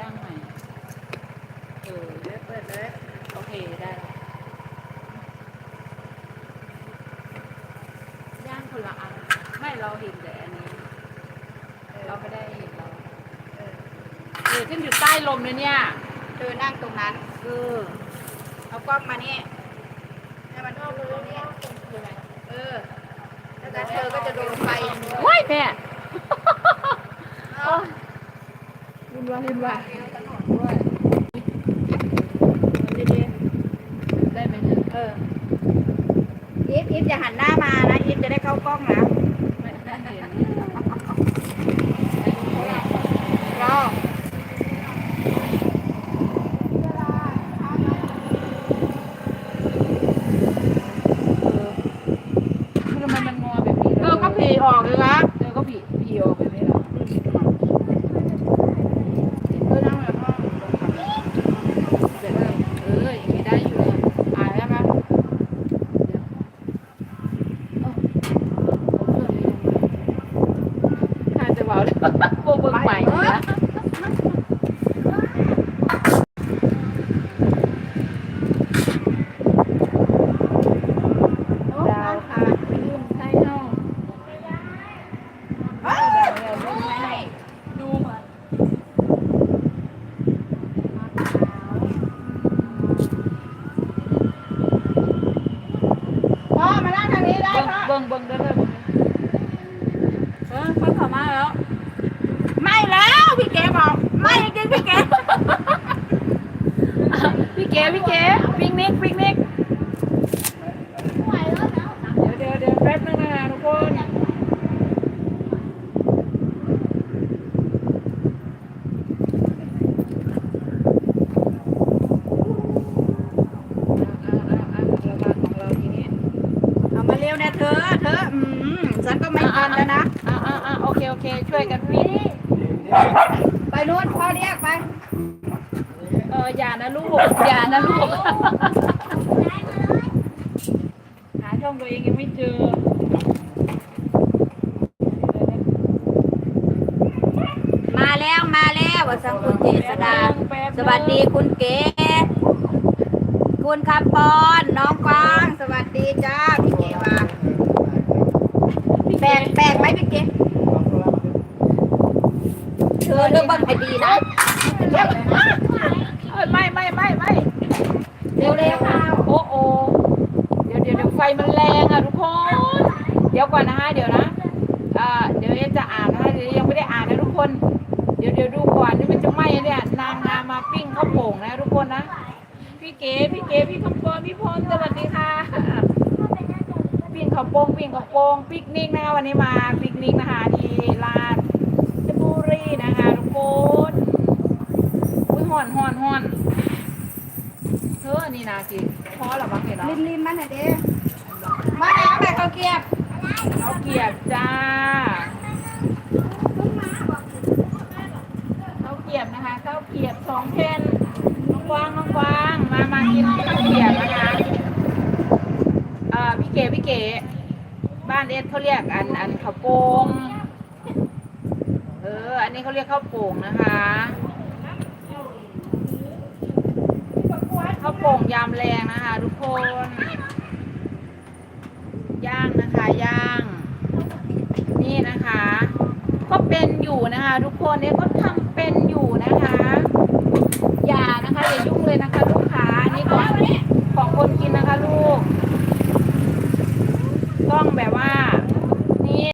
ย่างใหม่ เออเดี๋ยวเปิดเลยโอเคได้ละย่างคนละอัน ไม่เราเห็นแต่อันนี้เออเราไม่ได้เห็นเราเออเออขึ้นอยู่ใต้ลมเลยเนี่ยเธอนั่งตรงนั้นเออเอากล้องมานี่ให้มันเข้าตรงนี้เออแล้วแต่เธอก็จะโดนไฟอย่างนี้ว้ายแม่ เอาวุ่นวายวุ่นวายเดี๋ยวถนนด้วยดีได้ไหมเนี่ยๆเอออีฟอีฟอย่าหันหน้ามานะอีฟจะได้เข้ากล้องนะ ไม่ได้เห็น รอ เออทำไมมันงอแบบนี้ เออก็ผีออกเลยนะ เออก็ผีผีออกแบบนี้เหรอ เออนั่งแบบว่า แบบนี้เอออย่างนี้ได้อยู่เลย อายได้ไหม ข้า จะเบาเลยโบเบิกใหม่นะดาวค่ะลืมใช่เนาะเอ้ยดูมาพ่อมานั่งทางนี้ได้เบิ้งพ่อเบิ้งเบิ้งเด้อเด้อเออเพิ่งเข้ามาแล้ว ไม่แล้วพี่เก๋บอกไม่จริงๆ พี่เก๋พี่เก๋พี่เก๋ปิกนิกปิกนิกเดี๋ยวเดี๋ยวเดี๋ยวแป๊บนึงนะทุกคนเอามาเลี้ยวนะเธอ เธอ อืม ฉันก็ไม่ทันแล้วนะ อ่าอ่าอ่าโอเคโอเค ช่วยกันพี่ไป นู่นพ่อเรียกไป เอออย่านะลูกอย่านะลูก หาช่องตัวเองยังไม่เจอ มาแล้วมาแล้ววสังคุณเจษดาสวัสดีคุณเก๋คุณคำปอนน้องกวางสวัสดีจ้าพี่เก๋ว่าแปลกแปลกไหมพี่เก๋เธ อเลือกบ้างให้ดีนะเออไม่ไม่ไม่ไม่เร็วเร็วโอ้โอเดี๋ยวเดี๋ยวเดี๋ยวไฟมันแรงอะทุกคน เดี๋ยวก่อนนะฮะเดี๋ยวนะเอ่อเดี๋ยวเอ๊ะจะอ่านนะคะเดี๋ยวยังไม่ได้อ่านนะทุกคน เดี๋ยวเดี๋ยวดูก่อนนี่มันจะไหม้เนี่ยนางงามมาปิ้งข้าวโป่งนะทุกคนนะพี่เก๋พี่เก๋พี่คำปอนพี่พรสวัสดีค่ะปิ้งข้าวโป่งปิ้งข้าวโป่งปิกนิกนะคะวันนี้มาปิกนิกนะคะที่ลาดบุรีนะคะทุกคน อุ้ยห่อนห่อนห่อนเธอนี่นาสิพอหรอบ้างเห็นเนาะลินลินมาหน่อยเด้มาแล้วแม่เขาวเกรียบเขาเกลียบจ้าเขาเกลียบนะคะข้าวเกลียบสองแผ่นน้องกวางน้องกวางมามากินข้าวเกลียบนะคะเอ่อพี่เก๋พี่เก๋บ้านเอสเขาเรียกอันอันข้าวโป่งเอออันนี้เขาเรียกข้าวโป่งนะคะข้าว โป่งยำแรงนะคะทุกคน ย่างนะคะย่าง นี่นะคะ ก็เป็นอยู่นะคะ ทุกคนเนี่ยก็